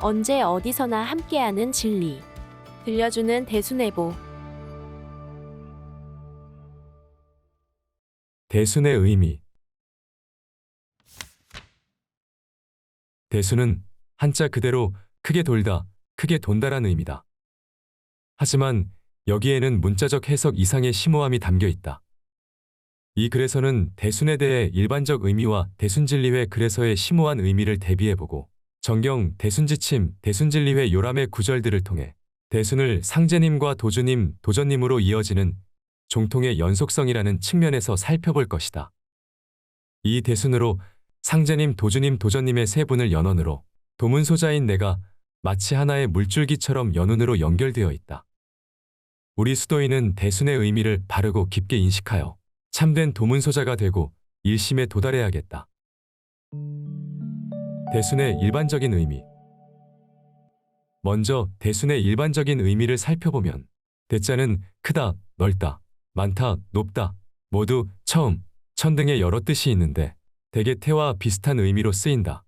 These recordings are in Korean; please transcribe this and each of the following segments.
언제 어디서나 함께하는 진리. 들려주는 대순애보. 대순의 의미 대순은 한자 그대로 크게 돌다, 크게 돈다란 의미다. 하지만 여기에는 문자적 해석 이상의 심오함이 담겨 있다. 이 글에서는 대순에 대해 일반적 의미와 대순진리회 글에서의 심오한 의미를 대비해보고 정경 대순지침, 대순진리회 요람의 구절들을 통해 대순을 상제님과 도주님, 도전님으로 이어지는 종통의 연속성이라는 측면에서 살펴볼 것이다. 이 대순으로 상제님, 도주님, 도전님의 세 분을 연원으로 도문소자인 내가 마치 하나의 물줄기처럼 연운으로 연결되어 있다. 우리 수도인은 대순의 의미를 바르고 깊게 인식하여 참된 도문소자가 되고 일심에 도달해야겠다. 대순의 일반적인 의미 먼저 대순의 일반적인 의미를 살펴보면 대자는 크다, 넓다, 많다, 높다, 모두 처음, 천 등의 여러 뜻이 있는데 대개 태와 비슷한 의미로 쓰인다.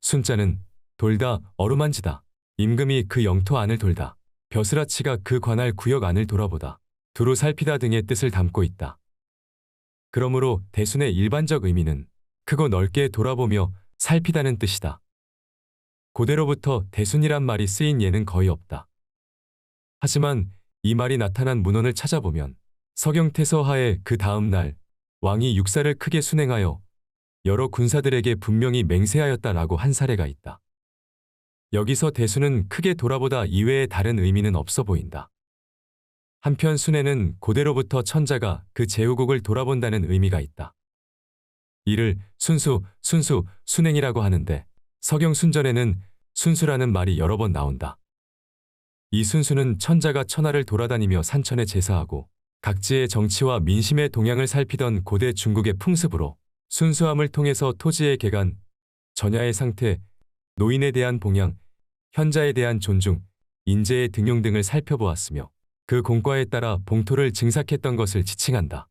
순자는 돌다, 어루만지다, 임금이 그 영토 안을 돌다, 벼슬아치가 그 관할 구역 안을 돌아보다, 두루 살피다 등의 뜻을 담고 있다. 그러므로 대순의 일반적 의미는 크고 넓게 돌아보며 살피다는 뜻이다. 고대로부터 대순이란 말이 쓰인 예는 거의 없다. 하지만 이 말이 나타난 문헌을 찾아보면 서경태서하에 그 다음 날 왕이 육사를 크게 순행하여 여러 군사들에게 분명히 맹세하였다라고 한 사례가 있다. 여기서 대수는 크게 돌아보다 이외에 다른 의미는 없어 보인다. 한편 순에는 고대로부터 천자가 그 제후국을 돌아본다는 의미가 있다. 이를 순수, 순수, 순행이라고 하는데 서경순전에는 순수라는 말이 여러 번 나온다. 이 순수는 천자가 천하를 돌아다니며 산천에 제사하고 각지의 정치와 민심의 동향을 살피던 고대 중국의 풍습으로 순수함을 통해서 토지의 개간, 전야의 상태, 노인에 대한 봉양, 현자에 대한 존중, 인재의 등용 등을 살펴보았으며 그 공과에 따라 봉토를 증삭했던 것을 지칭한다.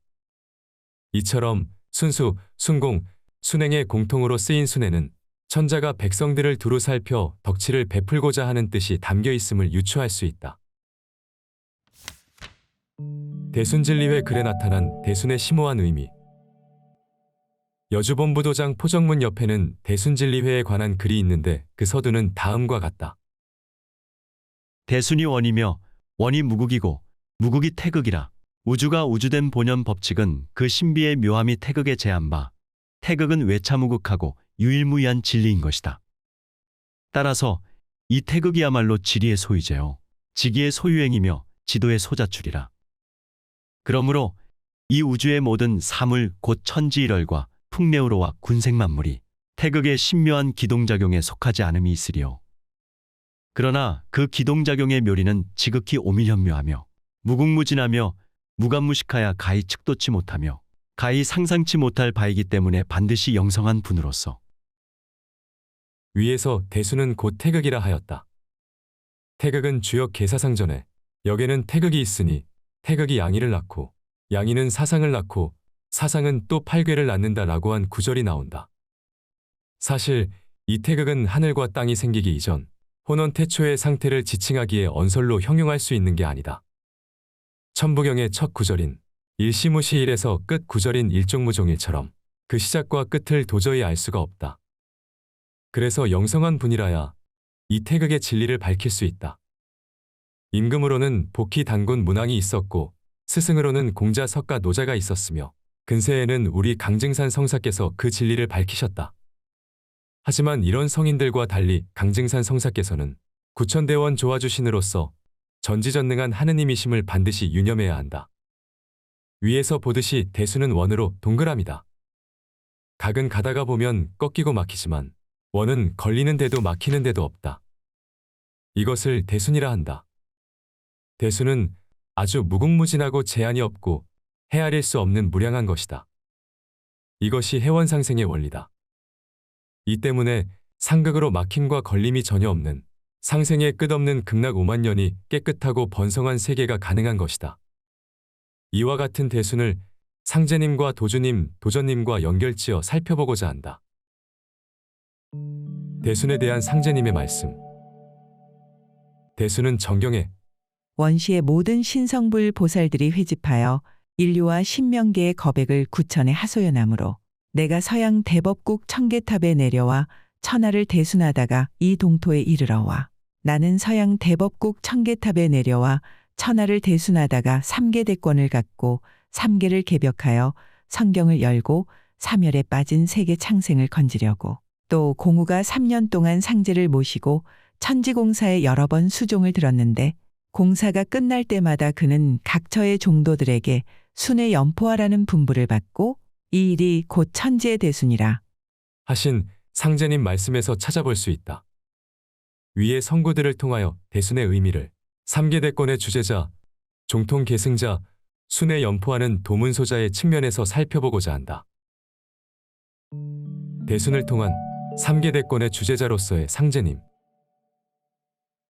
이처럼 순수, 순공, 순행의 공통으로 쓰인 순에는 천자가 백성들을 두루 살펴 덕치를 베풀고자 하는 뜻이 담겨 있음을 유추할 수 있다. 대순진리회 글에 나타난 대순의 심오한 의미 여주본부도장 포정문 옆에는 대순진리회에 관한 글이 있는데 그 서두는 다음과 같다. 대순이 원이며 원이 무국이고 무국이 태극이라 우주가 우주된 본연 법칙은 그 신비의 묘함이 태극에 제한 바 태극은 외차무국하고 유일무이한 진리인 것이다. 따라서 이 태극이야말로 지리의 소유제요 지기의 소유행이며 지도의 소자출이라. 그러므로 이 우주의 모든 사물 곧 천지일월과 풍내우로와 군생만물이 태극의 신묘한 기동작용에 속하지 않음이 있으리요. 그러나 그 기동작용의 묘리는 지극히 오밀현묘하며 무궁무진하며 무감무식하야 가히 측도치 못하며 가히 상상치 못할 바이기 때문에 반드시 영성한 분으로서 위에서 대수는 곧 태극이라 하였다. 태극은 주역 계사상전에 역에는 태극이 있으니 태극이 양이를 낳고 양이는 사상을 낳고 사상은 또 팔괘를 낳는다라고 한 구절이 나온다. 사실 이 태극은 하늘과 땅이 생기기 이전 혼원 태초의 상태를 지칭하기에 언설로 형용할 수 있는 게 아니다. 천부경의 첫 구절인 일시무시일에서 끝 구절인 일종무종일처럼 그 시작과 끝을 도저히 알 수가 없다. 그래서 영성한 분이라야 이 태극의 진리를 밝힐 수 있다. 임금으로는 복희 단군 문왕이 있었고 스승으로는 공자 석가 노자가 있었으며 근세에는 우리 강증산 성사께서 그 진리를 밝히셨다. 하지만 이런 성인들과 달리 강증산 성사께서는 구천대원 조화주신으로서 전지전능한 하느님이심을 반드시 유념해야 한다. 위에서 보듯이 대수는 원으로 동그라미다. 각은 가다가 보면 꺾이고 막히지만 원은 걸리는 데도 막히는 데도 없다. 이것을 대순이라 한다. 대수는 아주 무궁무진하고 제한이 없고 헤아릴 수 없는 무량한 것이다. 이것이 해원상생의 원리다. 이 때문에 상극으로 막힘과 걸림이 전혀 없는 상생의 끝없는 극락 5만 년이 깨끗하고 번성한 세계가 가능한 것이다. 이와 같은 대순을 상제님과 도주님, 도전님과 연결지어 살펴보고자 한다. 대순에 대한 상제님의 말씀. 대순은 정경에 원시의 모든 신성불 보살들이 회집하여 인류와 신명계의 거백을 구천에 하소연하므로 내가 서양 대법국 청계탑에 내려와 천하를 대순하다가 이 동토에 이르러 와 나는 서양 대법국 청계탑에 내려와 천하를 대순하다가 삼계 대권을 갖고 삼계를 개벽하여 성경을 열고 사멸에 빠진 세계 창생을 건지려고 또 공우가 3년 동안 상제를 모시고 천지공사에 여러 번 수종을 들었는데 공사가 끝날 때마다 그는 각처의 종도들에게 순의 연포하라는 분부를 받고 이 일이 곧 천지의 대순이라. 하신 상제님 말씀에서 찾아볼 수 있다. 위의 선구들을 통하여 대순의 의미를 삼계대권의 주제자, 종통 계승자, 순에 연포하는 도문소자의 측면에서 살펴보고자 한다. 대순을 통한 삼계대권의 주제자로서의 상제님,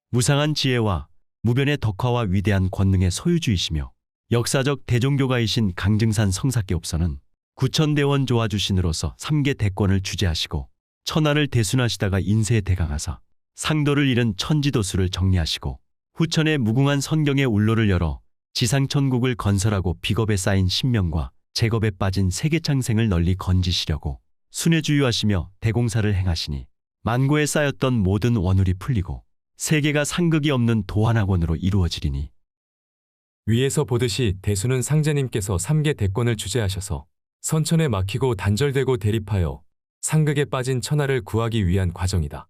무상한 지혜와 무변의 덕화와 위대한 권능의 소유주이시며 역사적 대종교가이신 강증산 성사께옵서는 구천대원 조화주신으로서 삼계 대권을 주재하시고 천하를 대순하시다가 인세에 대강하사 상도를 잃은 천지도수를 정리하시고 후천의 무궁한 선경의 울로를 열어 지상천국을 건설하고 비겁에 쌓인 신명과 제겁에 빠진 세계창생을 널리 건지시려고 순회주유하시며 대공사를 행하시니 만고에 쌓였던 모든 원울이 풀리고 세계가 상극이 없는 도환학원으로 이루어지리니 위에서 보듯이 대수는 상제님께서 삼계 대권을 주재하셔서 선천에 막히고 단절되고 대립하여 상극에 빠진 천하를 구하기 위한 과정이다.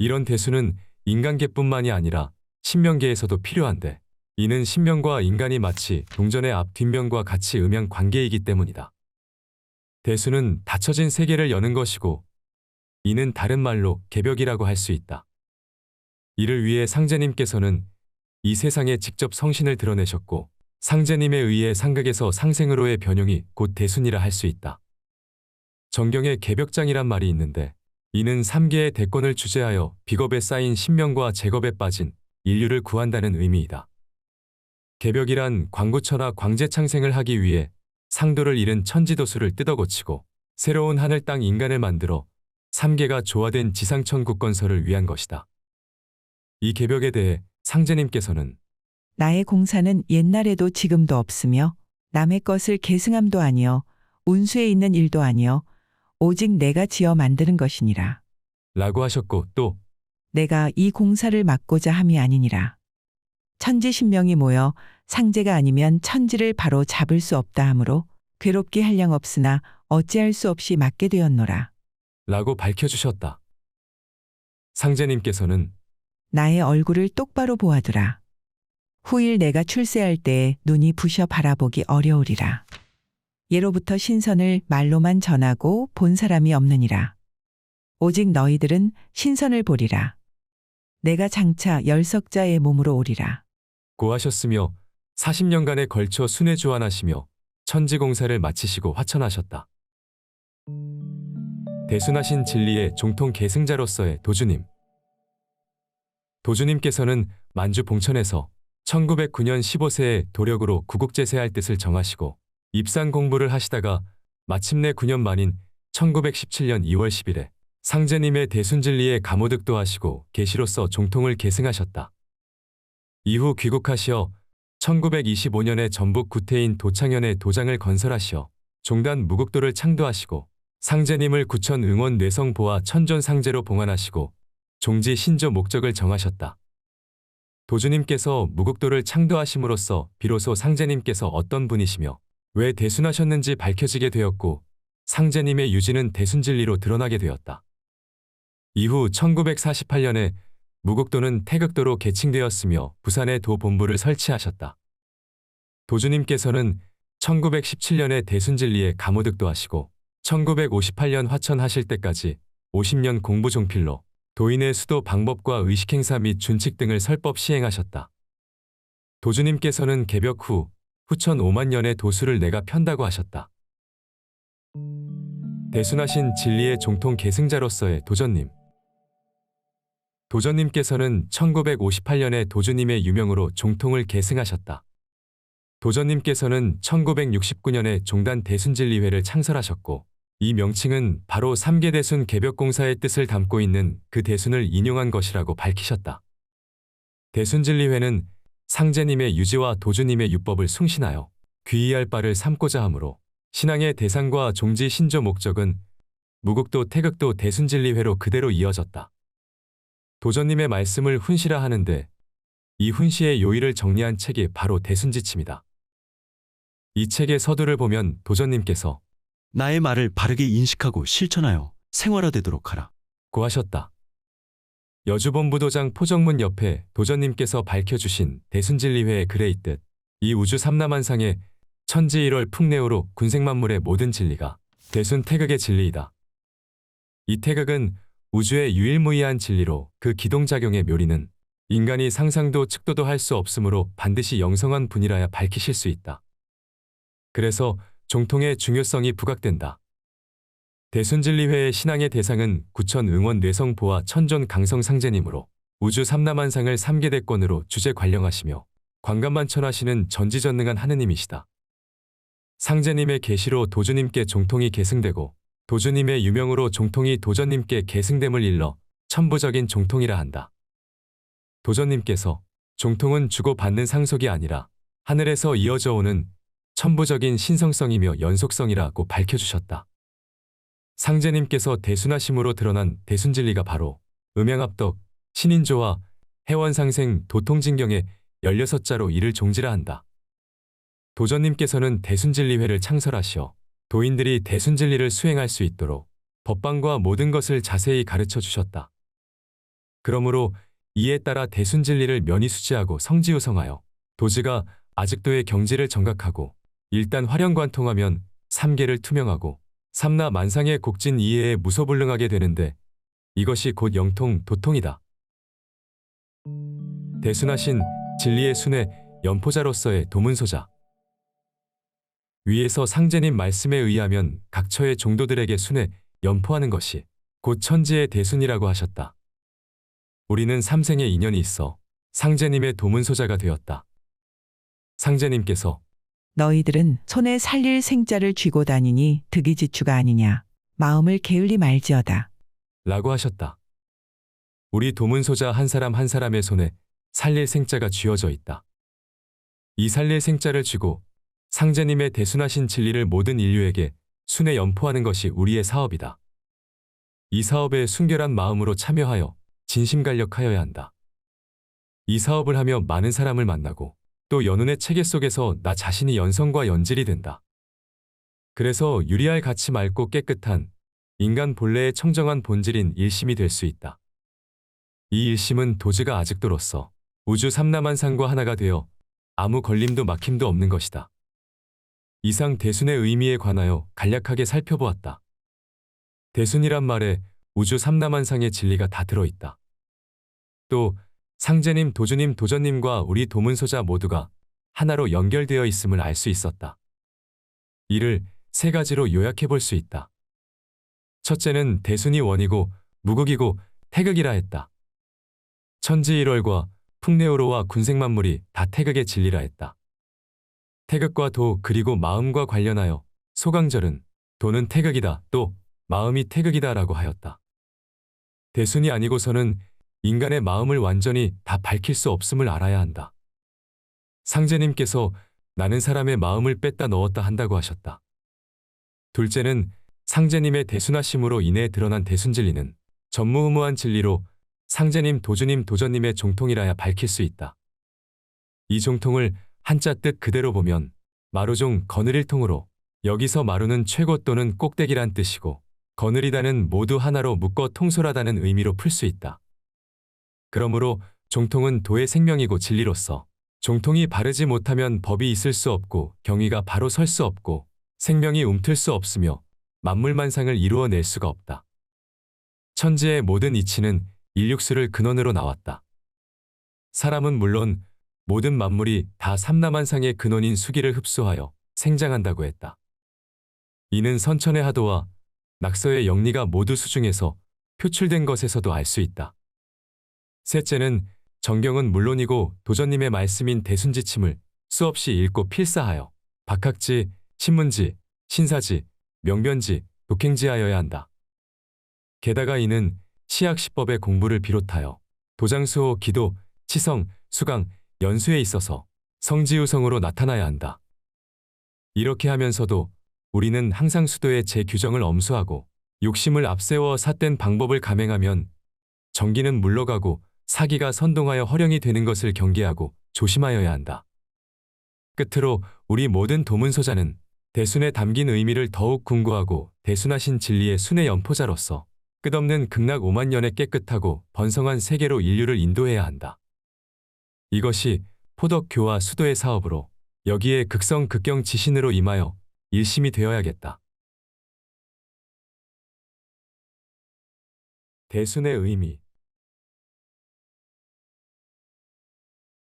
이런 대수는 인간계뿐만이 아니라 신명계에서도 필요한데 이는 신명과 인간이 마치 동전의 앞 뒷면과 같이 음양 관계이기 때문이다. 대수는 닫혀진 세계를 여는 것이고 이는 다른 말로 개벽이라고 할 수 있다. 이를 위해 상제님께서는 이 세상에 직접 성신을 드러내셨고 상제님에 의해 상극에서 상생으로의 변용이 곧 대순이라 할 수 있다. 정경에 개벽장이란 말이 있는데 이는 삼계의 대권을 주재하여 비겁에 쌓인 신명과 제겁에 빠진 인류를 구한다는 의미이다. 개벽이란 광구천하 광재창생을 하기 위해 상도를 잃은 천지도수를 뜯어고치고 새로운 하늘 땅 인간을 만들어 삼계가 조화된 지상천국 건설을 위한 것이다. 이 개벽에 대해 상제님께서는 나의 공사는 옛날에도 지금도 없으며 남의 것을 계승함도 아니요 운수에 있는 일도 아니요 오직 내가 지어 만드는 것이니라. 라고 하셨고 또 내가 이 공사를 막고자 함이 아니니라. 천지신명이 모여 상제가 아니면 천지를 바로 잡을 수 없다 하므로 괴롭게 할 양 없으나 어찌할 수 없이 맡게 되었노라. 라고 밝혀주셨다. 상제님께서는 나의 얼굴을 똑바로 보아두라. 후일 내가 출세할 때에 눈이 부셔 바라보기 어려우리라. 예로부터 신선을 말로만 전하고 본 사람이 없느니라. 오직 너희들은 신선을 보리라. 내가 장차 열석자의 몸으로 오리라. 고하셨으며 40년간에 걸쳐 순회 주환하시며 천지공사를 마치시고 화천하셨다. 대순하신 진리의 종통 계승자로서의 도주님. 도주님께서는 만주 봉천에서 1909년 15세에 도력으로 구국제세할 뜻을 정하시고 입산 공부를 하시다가 마침내 9년 만인 1917년 2월 10일에 상제님의 대순진리에 감호득도 하시고 계시로서 종통을 계승하셨다. 이후 귀국하시어 1925년에 전북 구태인 도창현에 도장을 건설하시어 종단 무국도를 창도하시고 상제님을 구천 응원 뇌성보와 천존 상제로 봉안하시고 종지 신조 목적을 정하셨다. 도주님께서 무국도를 창도하심으로써 비로소 상제님께서 어떤 분이시며 왜 대순하셨는지 밝혀지게 되었고 상제님의 유지는 대순진리로 드러나게 되었다. 이후 1948년에 무국도는 태극도로 개칭되었으며 부산에 도 본부를 설치하셨다. 도주님께서는 1917년에 대순진리에 감호득도 하시고 1958년 화천하실 때까지 50년 공부 종필로 도인의 수도 방법과 의식행사 및 준칙 등을 설법 시행하셨다. 도주님께서는 개벽 후 후천 5만 년의 도수를 내가 편다고 하셨다. 대순하신 진리의 종통 계승자로서의 도전님. 도전님께서는 1958년에 도주님의 유명으로 종통을 계승하셨다. 도전님께서는 1969년에 종단 대순진리회를 창설하셨고 이 명칭은 바로 삼계 대순 개벽공사의 뜻을 담고 있는 그 대순을 인용한 것이라고 밝히셨다. 대순진리회는 상제님의 유지와 도주님의 유법을 숭신하여 귀의할 바를 삼고자 하므로 신앙의 대상과 종지 신조 목적은 무국도 태극도 대순진리회로 그대로 이어졌다. 도전님의 말씀을 훈시라 하는데 이 훈시의 요의를 정리한 책이 바로 대순지침이다. 이 책의 서두를 보면 도전님께서 나의 말을 바르게 인식하고 실천하여 생활화되도록 하라. 고 하셨다. 여주본부도장 포정문 옆에 도전님께서 밝혀주신 대순진리회의 글에 있듯 이 우주 삼남한상의 천지 1월 풍내오로 군생만물의 모든 진리가 대순 태극의 진리이다. 이 태극은 우주의 유일무이한 진리로 그 기동작용의 묘리는 인간이 상상도 측도도 할 수 없으므로 반드시 영성한 분이라야 밝히실 수 있다. 그래서 종통의 중요성이 부각된다. 대순진리회의 신앙의 대상은 구천 응원 뇌성보와 천존 강성 상제님으로 우주 삼남한상을 삼계대권으로 주제 관령하시며 관감만천하시는 전지전능한 하느님이시다. 상제님의 계시로 도주님께 종통이 계승되고 도주님의 유명으로 종통이 도전님께 계승됨을 일러 천부적인 종통이라 한다. 도전님께서 종통은 주고받는 상속이 아니라 하늘에서 이어져 오는 천부적인 신성성이며 연속성이라고 밝혀주셨다. 상제님께서 대순하심으로 드러난 대순진리가 바로 음양합덕, 신인조와 해원상생, 도통진경의 16자로 이를 종지라 한다. 도전님께서는 대순진리회를 창설하시어 도인들이 대순진리를 수행할 수 있도록 법방과 모든 것을 자세히 가르쳐 주셨다. 그러므로 이에 따라 대순진리를 면이 수지하고 성지우성하여 도지가 아직도의 경지를 정각하고 일단 화령관 통하면 삼계를 투명하고 삼나 만상의 곡진 이해에 무소불능하게 되는데 이것이 곧 영통 도통이다. 대순하신 진리의 순의 연포자로서의 도문소자. 위에서 상제님 말씀에 의하면 각 처의 종도들에게 순에 연포하는 것이 곧 천지의 대순이라고 하셨다. 우리는 삼생의 인연이 있어 상제님의 도문소자가 되었다. 상제님께서 너희들은 손에 살릴 생자를 쥐고 다니니 득이 지추가 아니냐. 마음을 게을리 말지어다. 라고 하셨다. 우리 도문소자 한 사람 한 사람의 손에 살릴 생자가 쥐어져 있다. 이 살릴 생자를 쥐고 상제님의 대순하신 진리를 모든 인류에게 순에 연포하는 것이 우리의 사업이다. 이 사업에 순결한 마음으로 참여하여 진심 간력하여야 한다. 이 사업을 하며 많은 사람을 만나고 또 연운의 체계 속에서 나 자신이 연성과 연질이 된다. 그래서 유리할 가치 맑고 깨끗한 인간 본래의 청정한 본질인 일심이 될 수 있다. 이 일심은 도지가 아직도로서 우주 삼남한상과 하나가 되어 아무 걸림도 막힘도 없는 것이다. 이상 대순의 의미에 관하여 간략하게 살펴보았다. 대순이란 말에 우주 삼남한상의 진리가 다 들어있다. 또 상제님, 도주님, 도전님과 우리 도문소자 모두가 하나로 연결되어 있음을 알 수 있었다. 이를 세 가지로 요약해 볼 수 있다. 첫째는 대순이 원이고 무극이고 태극이라 했다. 천지일월과 풍내오로와 군생만물이 다 태극의 진리라 했다. 태극과 도 그리고 마음과 관련하여 소강절은 도는 태극이다 또 마음이 태극이다 라고 하였다. 대순이 아니고서는 인간의 마음을 완전히 다 밝힐 수 없음을 알아야 한다. 상제님께서 나는 사람의 마음을 뺐다 넣었다 한다고 하셨다. 둘째는 상제님의 대순하심으로 인해 드러난 대순진리는 전무후무한 진리로 상제님, 도주님, 도전님의 종통이라야 밝힐 수 있다. 이 종통을 한자 뜻 그대로 보면 마루종 거느릴통으로 여기서 마루는 최고 또는 꼭대기란 뜻이고 거느리다는 모두 하나로 묶어 통솔하다는 의미로 풀 수 있다. 그러므로 종통은 도의 생명이고 진리로서 종통이 바르지 못하면 법이 있을 수 없고 경위가 바로 설 수 없고 생명이 움틀 수 없으며 만물만상을 이루어낼 수가 없다. 천지의 모든 이치는 인육수를 근원으로 나왔다. 사람은 물론 모든 만물이 다 삼남한상의 근원인 수기를 흡수하여 생장한다고 했다. 이는 선천의 하도와 낙서의 영리가 모두 수중에서 표출된 것에서도 알 수 있다. 셋째는 정경은 물론이고 도전님의 말씀인 대순지침을 수없이 읽고 필사하여 박학지, 신문지, 신사지, 명변지, 독행지하여야 한다. 게다가 이는 시학시법의 공부를 비롯하여 도장수호, 기도, 치성, 수강, 연수에 있어서 성지우성으로 나타나야 한다. 이렇게 하면서도 우리는 항상 수도의 제 규정을 엄수하고 욕심을 앞세워 삿된 방법을 감행하면 정기는 물러가고 사기가 선동하여 허령이 되는 것을 경계하고 조심하여야 한다. 끝으로 우리 모든 도문소자는 대순에 담긴 의미를 더욱 궁구하고 대순하신 진리의 순의 연포자로서 끝없는 극락 5만 년의 깨끗하고 번성한 세계로 인류를 인도해야 한다. 이것이 포덕교와 수도의 사업으로 여기에 극성 극경 지신으로 임하여 일심이 되어야겠다. 대순의 의미